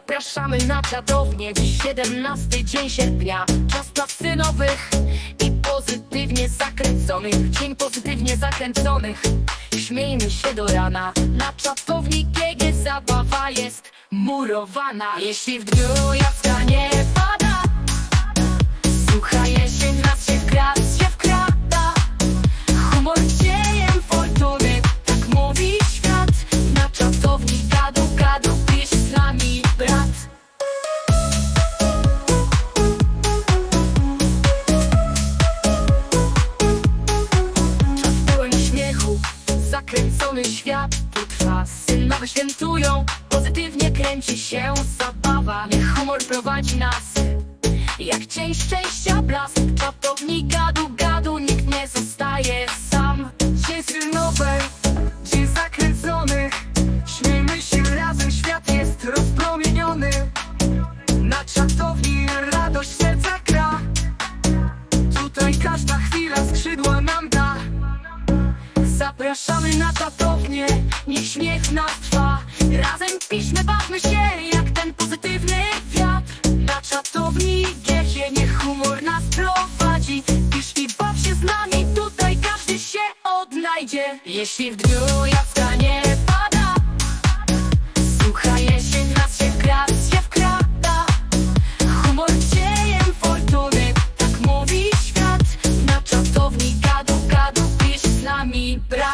Zapraszamy na czadownię. W 17 dzień sierpnia. Czas dla synowych i pozytywnie zakręconych. Dzień pozytywnie zakręconych. Śmiejmy się do rana. Na czatowni GG zabawa jest murowana. Jeśli w dniu jacka nie zakręcony świat tu trwa Synowe świętują, pozytywnie kręci się zabawa. Niech humor prowadzi nas. Jak cień szczęścia blask Czapowni gadu gadu Nikt nie zostaje sam. Dzień synowy, dzień zakręcony. Śmiejmy się razem, świat jest rozpromieniony. Na czatowni radość serca gra. Tutaj każda chwila skrzydła nam da Zapraszamy na czatownię, niech śmiech nas trwa. Razem piszmy, bawmy się, jak ten pozytywny wiatr. Na czatowni Giechie, niech humor nas prowadzi. Pisz i baw się z nami, tutaj każdy się odnajdzie. Jeśli w dniu jacka z